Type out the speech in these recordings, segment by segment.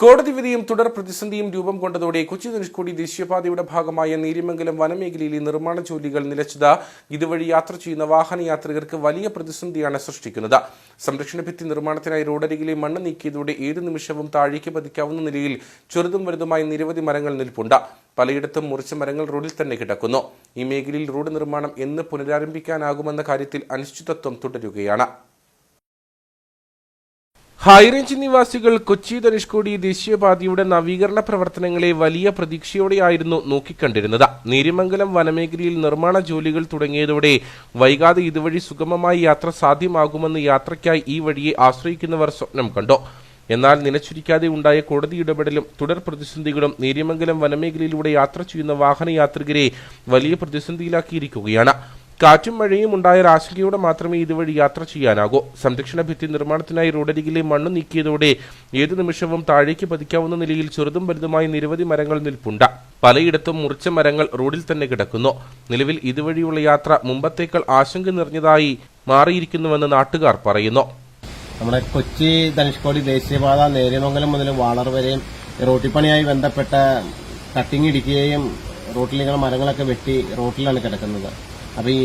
കോടതി വിധിയും തുടർ പ്രതിസന്ധിയും രൂപം കൊണ്ടതോടെ കൊച്ചി ധനുഷ്കോടി ദേശീയപാതയുടെ ഭാഗമായ നീരിമംഗലം വനമേഖലയിലെ നിർമ്മാണ ജോലികൾ നിലച്ചത്. ഇതുവഴി യാത്ര ചെയ്യുന്ന വാഹനയാത്രികർക്ക് വലിയ പ്രതിസന്ധിയാണ് സൃഷ്ടിക്കുന്നത്. സംരക്ഷണ ഭിത്തി നിർമ്മാണത്തിനായി റോഡരികിലെ മണ്ണ് നീക്കിയതോടെ ഏത് നിമിഷവും താഴേക്ക് പതിക്കാവുന്ന നിലയിൽ ചെറുതും വലുതുമായി നിരവധി മരങ്ങൾ നിൽപ്പുണ്ട്. പലയിടത്തും മുറിച്ച മരങ്ങൾ റോഡിൽ തന്നെ കിടക്കുന്നു. ഈ മേഖലയിൽ റോഡ് നിർമ്മാണം എന്ന് പുനരാരംഭിക്കാനാകുമെന്ന കാര്യത്തിൽ അനിശ്ചിതത്വം തുടരുകയാണ്. ഹൈറേഞ്ച് നിവാസികൾ കൊച്ചി ധനുഷ്കോടി ദേശീയപാതയുടെ നവീകരണ പ്രവർത്തനങ്ങളെ വലിയ പ്രതീക്ഷയോടെയായിരുന്നു നോക്കിക്കണ്ടിരുന്നത്. നീരിമംഗലം വനമേഖലയിൽ നിർമ്മാണ ജോലികൾ തുടങ്ങിയതോടെ വൈകാതെ ഇതുവഴി സുഗമമായി യാത്ര സാധ്യമാകുമെന്ന് യാത്രയ്ക്കായി ഈ വഴിയെ ആശ്രയിക്കുന്നവർ സ്വപ്നം കണ്ടു. എന്നാൽ നിലച്ചുരിക്കാതെ ഉണ്ടായ കോടതി ഇടപെടലും തുടർ പ്രതിസന്ധികളും നീരിമംഗലം വനമേഖലയിലൂടെ യാത്ര ചെയ്യുന്ന വാഹനയാത്രികരെ വലിയ പ്രതിസന്ധിയിലാക്കിയിരിക്കുകയാണ്. കാറ്റും മഴയും ഉണ്ടായ ആശങ്കയോടെ മാത്രമേ ഇതുവഴി യാത്ര ചെയ്യാനാകൂ. സംരക്ഷണ ഭിത്തി നിർമ്മാണത്തിനായി റോഡരികിലെ മണ്ണ് നീക്കിയതോടെ ഏതു നിമിഷവും താഴേക്ക് പതിക്കാവുന്ന നിലയിൽ ചെറുതും വലുതുമായി നിരവധി മരങ്ങൾ നിൽപ്പുണ്ട്. പലയിടത്തും മുറിച്ച മരങ്ങൾ റോഡിൽ തന്നെ കിടക്കുന്നു. നിലവിൽ ഇതുവഴിയുള്ള യാത്ര മുമ്പത്തേക്കാൾ ആശങ്ക നിറഞ്ഞതായി മാറിയിരിക്കുന്നുവെന്ന് നാട്ടുകാർ പറയുന്നു. നമ്മുടെ കൊച്ചി ധനുഷ്കോടി ദേശീയപാത നേര്യമംഗലം മുതൽ വാളർ വരെയും റോട്ടിപ്പണിയായി ബന്ധപ്പെട്ട കട്ടിങ് ഇടിക്കുകയും റോട്ടിലിങ്ങനെ മരങ്ങളൊക്കെ വെട്ടി റോട്ടിലാണ് കിടക്കുന്നത്. അപ്പൊ ഈ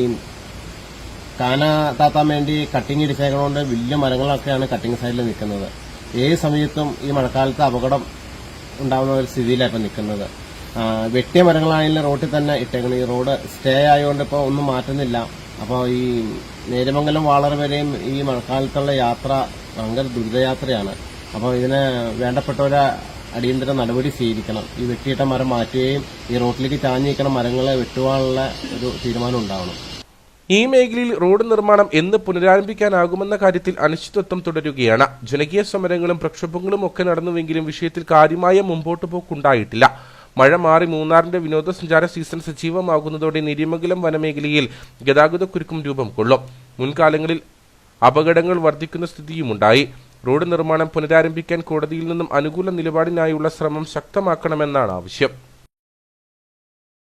കാന താത്താൻ വേണ്ടി കട്ടിങ് ഇടിച്ചേക്കണോണ്ട് വലിയ മരങ്ങളൊക്കെയാണ് കട്ടിങ് സൈഡിൽ നിൽക്കുന്നത് ഏത് സമയത്തും ഈ മഴക്കാലത്ത് അപകടം ഉണ്ടാകുന്ന ഒരു സ്ഥിതിയിലാണ് ഇപ്പം നിൽക്കുന്നത് വെട്ടിയ മരങ്ങളായാലും റോഡിൽ തന്നെ ഇട്ടേക്കണം. ഈ റോഡ് സ്റ്റേ ആയതുകൊണ്ട് ഇപ്പോൾ ഒന്നും മാറ്റുന്നില്ല. അപ്പോൾ ഈ നേരമംഗലം വാളർ വരെയും ഈ മഴക്കാലത്തുള്ള യാത്ര ഭയങ്കര ദുരിതയാത്രയാണ്. അപ്പോൾ ഇതിന് വേണ്ടപ്പെട്ടവരെ അടിയന്തര നടപടി സ്വീകരിക്കണം. ഈ വെട്ടിയിട്ട മരം മാറ്റുകയും ഈ റോട്ടിലേക്ക് ചാഞ്ഞു മരങ്ങളെ വെട്ടുവാനുള്ള ഒരു തീരുമാനം ഉണ്ടാവണം. ഈ മേഖലയിൽ റോഡ് നിർമ്മാണം എന്ന് പുനരാരംഭിക്കാനാകുമെന്ന കാര്യത്തിൽ അനിശ്ചിതത്വം തുടരുകയാണ്. ജനകീയ സമരങ്ങളും പ്രക്ഷോഭങ്ങളും ഒക്കെ നടന്നുവെങ്കിലും വിഷയത്തിൽ കാര്യമായ മുമ്പോട്ട് പോക്കുണ്ടായിട്ടില്ല. മഴ മാറി മൂന്നാറിന്റെ വിനോദസഞ്ചാര സീസൺ സജീവമാകുന്നതോടെ നിരിമംഗലം വനമേഖലയിൽ ഗതാഗതക്കുരുക്കും രൂപം കൊള്ളും. മുൻകാലങ്ങളിൽ അപകടങ്ങൾ വർദ്ധിക്കുന്ന സ്ഥിതിയുമുണ്ടായി. റോഡ് നിർമ്മാണം പുനരാരംഭിക്കാൻ കോടതിയിൽ നിന്നും അനുകൂല നിലപാടിനായുള്ള ശ്രമം ശക്തമാക്കണമെന്നാണ് ആവശ്യം